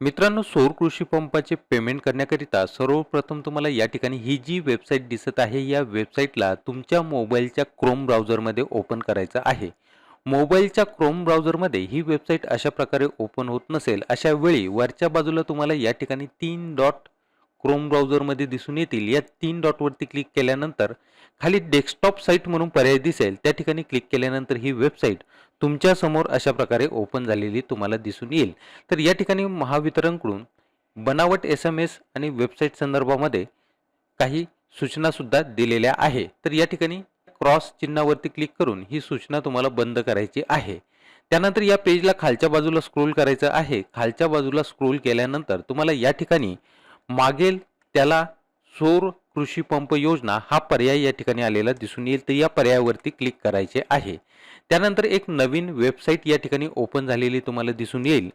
मित्रांनो सौर कृषी पंपाचे पेमेंट करण्याकरिता सर्वप्रथम तुम्हाला या ठिकाणी ही जी वेबसाईट दिसत आहे या वेबसाईटला तुमच्या मोबाईलच्या क्रोम ब्राउझरमध्ये ओपन करायचं आहे. मोबाईलच्या क्रोम ब्राउझरमध्ये ही वेबसाईट अशा प्रकारे ओपन होत नसेल अशा वेळी वरच्या बाजूला तुम्हाला या ठिकाणी तीन डॉट क्रोम ब्राउझरमध्ये दिसून येतील. या तीन डॉटवरती क्लिक केल्यानंतर खाली डेस्कटॉप साईट म्हणून पर्याय दिसेल. त्या ठिकाणी क्लिक केल्यानंतर ही वेबसाईट तुमच्यासमोर अशा प्रकारे ओपन झालेली तुम्हाला दिसून येईल. तर या ठिकाणी महावितरणकडून बनावट एस एम एस आणि वेबसाईट संदर्भामध्ये काही सूचनासुद्धा दिलेल्या आहे. तर या ठिकाणी क्रॉस चिन्हावरती क्लिक करून ही सूचना तुम्हाला बंद करायची आहे. त्यानंतर या पेजला खालच्या बाजूला स्क्रोल करायचं आहे. खालच्या बाजूला स्क्रोल केल्यानंतर तुम्हाला या ठिकाणी मागेल त्याला सौर कृषी पंप योजना हा पर्याय या ठिकाणी आलेला दिसून येईल. तर या पर्यायावरती क्लिक करायचे आहे. त्यानंतर एक नवीन वेबसाईट या ठिकाणी ओपन झालेली तुम्हाला दिसून येईल.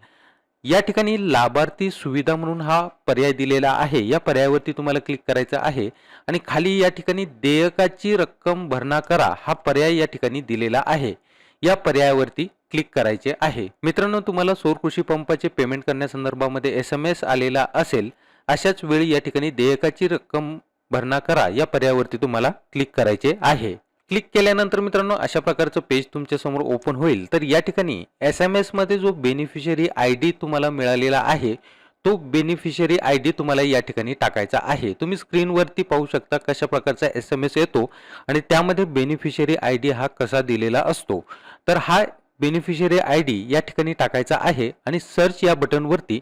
या ठिकाणी लाभार्थी सुविधा म्हणून हा पर्याय दिलेला आहे. या पर्यायावरती तुम्हाला क्लिक करायचं आहे. आणि खाली या ठिकाणी देयकाची रक्कम भरणा करा हा पर्याय या ठिकाणी दिलेला आहे. या पर्यायावरती क्लिक करायचे आहे. मित्रांनो तुम्हाला सौर कृषी पंपाचे पेमेंट करण्यासंदर्भामध्ये एस एम एस आलेला असेल अशाच वेळी या ठिकाणी देयकाची रक्कम भरणा करा. या पर्यायावरती तुम्हाला क्लिक करायचे आहे. क्लिक केल्यानंतर मित्रांनो अशा प्रकारचं पेज तुमच्यासमोर ओपन होईल. तर या ठिकाणी एस एम एसमध्ये जो बेनिफिशरी आय डी तुम्हाला मिळालेला आहे तो बेनिफिशरी आय डी तुम्हाला या ठिकाणी टाकायचा आहे. तुम्ही स्क्रीनवरती पाहू शकता कशा प्रकारचा एस एम एस येतो आणि त्यामध्ये बेनिफिशरी आय डी हा कसा दिलेला असतो. तर हा बेनिफिशरी आय डी या ठिकाणी टाकायचा आहे आणि सर्च या बटनवरती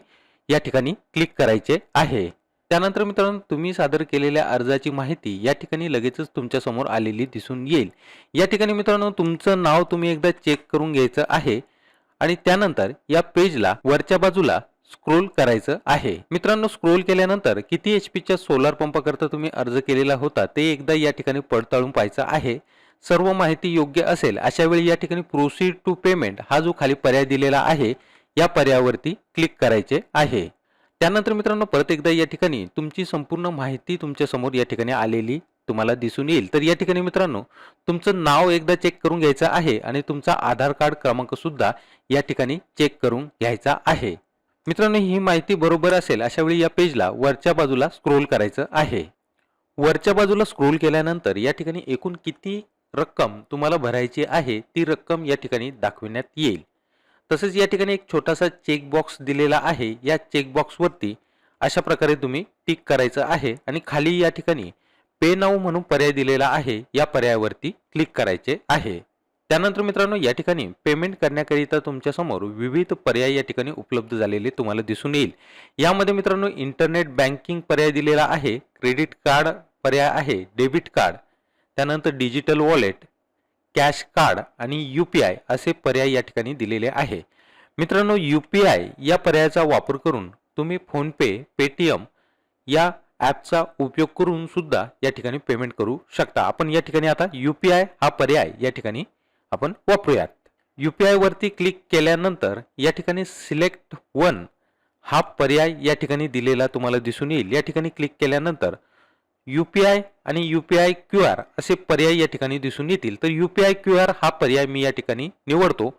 या ठिकाणी क्लिक करायचे आहे. त्यानंतर मित्रांनो तुम्ही सादर केलेल्या अर्जाची माहिती या ठिकाणी लगेचच तुमच्यासमोर आलेली दिसून येईल. या ठिकाणी मित्रांनो तुमचं नाव तुम्ही एकदा चेक करून घ्यायचं आहे आणि त्यानंतर या पेजला वरच्या बाजूला स्क्रोल करायचं आहे. मित्रांनो स्क्रोल केल्यानंतर किती एच पीच्या सोलार पंपाकरता तुम्ही अर्ज केलेला होता ते एकदा या ठिकाणी पडताळून पाहायचं आहे. सर्व माहिती योग्य असेल अशा वेळी या ठिकाणी प्रोसीड टू पेमेंट हा जो खाली पर्याय दिलेला आहे या पर्यायावरती क्लिक करायचे आहे. त्यानंतर मित्रांनो परत एकदा या ठिकाणी तुमची संपूर्ण माहिती तुमच्यासमोर या ठिकाणी आलेली तुम्हाला दिसून येईल. तर या ठिकाणी मित्रांनो तुमचं नाव एकदा चेक करून घ्यायचं आहे आणि तुमचा आधार कार्ड क्रमांक सुद्धा या ठिकाणी चेक करून घ्यायचा आहे. मित्रांनो ही माहिती बरोबर असेल अशा वेळी या पेजला वरच्या बाजूला स्क्रोल करायचं आहे. वरच्या बाजूला स्क्रोल केल्यानंतर या ठिकाणी एकूण किती रक्कम तुम्हाला भरायची आहे ती रक्कम या ठिकाणी दाखविण्यात येईल. तसेच या ठिकाणी एक छोटासा चेकबॉक्स दिलेला आहे. या चेकबॉक्सवरती अशा प्रकारे तुम्ही टिक करायचं आहे आणि खाली या ठिकाणी पे नाऊ म्हणून पर्याय दिलेला आहे. या पर्यायावरती क्लिक करायचे आहे. त्यानंतर मित्रांनो या ठिकाणी पेमेंट करण्याकरिता तुमच्यासमोर विविध पर्याय या ठिकाणी उपलब्ध झालेले तुम्हाला दिसून येईल. यामध्ये मित्रांनो इंटरनेट बँकिंग पर्याय दिलेला आहे. क्रेडिट कार्ड पर्याय आहे. डेबिट कार्ड त्यानंतर डिजिटल वॉलेट कॅश कार्ड आणि यू पी आय असे पर्याय या ठिकाणी दिलेले आहे. मित्रांनो यू पी आय या पर्यायाचा वापर करून तुम्ही फोनपे पेटीएम या ॲपचा उपयोग करून सुद्धा या ठिकाणी पेमेंट करू शकता. आपण या ठिकाणी आता यू पी आय हा पर्याय या ठिकाणी आपण वापरूयात. यू पी आयवरती क्लिक केल्यानंतर या ठिकाणी सिलेक्ट वन हा पर्याय या ठिकाणी दिलेला तुम्हाला दिसून येईल. या ठिकाणी क्लिक केल्यानंतर यू पी आय आणि U P I Q R असे पर्याय या ठिकाणी दिसून येतील. तर U P I Q R हा पर्याय मी या ठिकाणी निवडतो.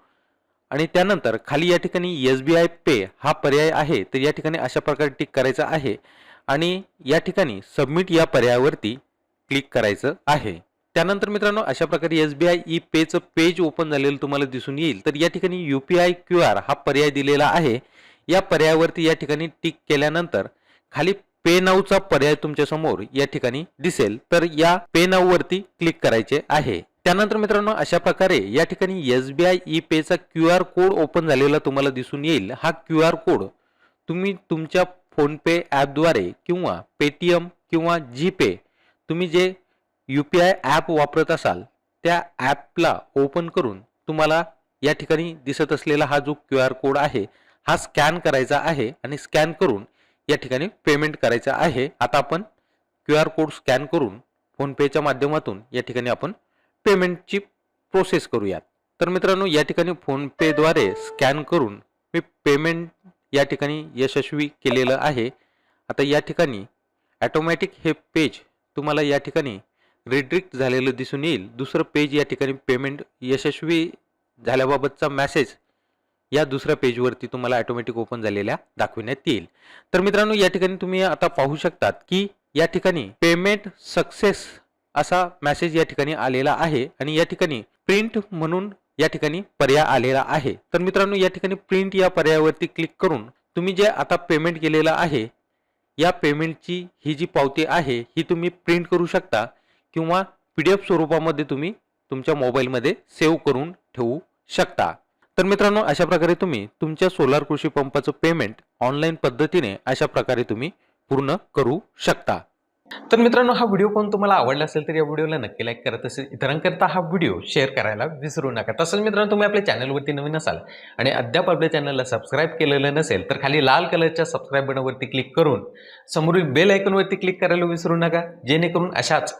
आणि त्यानंतर खाली या ठिकाणी एस बी आय पे हा पर्याय आहे तर या ठिकाणी अशा प्रकारे टिक करायचा आहे. आणि या ठिकाणी सबमिट या पर्यायावरती क्लिक करायचं आहे. त्यानंतर मित्रांनो अशा प्रकारे एस बी आय ई पेचं पेज ओपन झालेलं तुम्हाला दिसून येईल. तर या ठिकाणी U P I Q R हा पर्याय दिलेला आहे. या पर्यायावरती या ठिकाणी टिक केल्यानंतर खाली पे नाऊचा पर्याय तुमच्यासमोर या ठिकाणी दिसेल. तर या पे नाऊ वरती क्लिक करायचे आहे. त्यानंतर मित्रांनो अशा प्रकारे या ठिकाणी एस बी आय ई पेचा क्यू आर कोड ओपन झालेला तुम्हाला दिसून येईल. हा क्यू आर कोड तुम्ही तुमच्या फोनपे ॲपद्वारे किंवा पेटीएम किंवा जीपे तुम्ही जे यू पी आय ॲप वापरत असाल त्या ॲपला ओपन करून तुम्हाला या ठिकाणी दिसत असलेला हा जो क्यू आर कोड आहे हा स्कॅन करायचा आहे आणि स्कॅन करून या ठिकाणी पेमेंट करायचं आहे. आता आपण क्यू आर कोड स्कॅन करून फोनपेच्या माध्यमातून या ठिकाणी आपण पेमेंटची प्रोसेस करूयात. तर मित्रांनो या ठिकाणी फोनपेद्वारे स्कॅन करून मी पेमेंट या ठिकाणी यशस्वी केलेलं आहे. आता या ठिकाणी ॲटोमॅटिक हे पेज तुम्हाला या ठिकाणी रिड्रिक्ट झालेलं दिसून येईल. दुसरं पेज या ठिकाणी पेमेंट यशस्वी झाल्याबाबतचा मॅसेज या दुसऱ्या पेजवरती तुम्हाला ॲटोमॅटिक ओपन झालेल्या दाखविण्यात येईल. तर मित्रांनो या ठिकाणी तुम्ही आता पाहू शकतात की या ठिकाणी पेमेंट सक्सेस असा मेसेज या ठिकाणी आलेला आहे आणि या ठिकाणी प्रिंट म्हणून या ठिकाणी पर्याय आलेला आहे. तर मित्रांनो या ठिकाणी प्रिंट या पर्यायावरती क्लिक करून तुम्ही जे आता पेमेंट केलेलं आहे या पेमेंटची ही जी पावती आहे ही तुम्ही प्रिंट करू शकता किंवा पी डी एफ स्वरूपामध्ये तुम्ही तुमच्या मोबाईलमध्ये सेव्ह करून ठेवू शकता. तर मित्रांनो अशा प्रकारे तुम्ही तुमच्या सोलार कृषी पंपाचं पेमेंट ऑनलाईन पद्धतीने अशा प्रकारे तुम्ही पूर्ण करू शकता. तर मित्रांनो हा व्हिडिओ पण तुम्हाला आवडला असेल तर या व्हिडिओला नक्की लाईक करत असेल इतरांकरता हा व्हिडिओ शेअर करायला विसरू नका. तसंच मित्रांनो तुम्ही आपल्या चॅनलवरती नवीन असाल आणि अद्याप आपल्या चॅनलला सबस्क्राईब केलेलं नसेल तर खाली लाल कलरच्या सबस्क्राईब बटनवरती क्लिक करून समोरील बेल आयकॉनवरती क्लिक करायला विसरू नका. जेणेकरून अशाच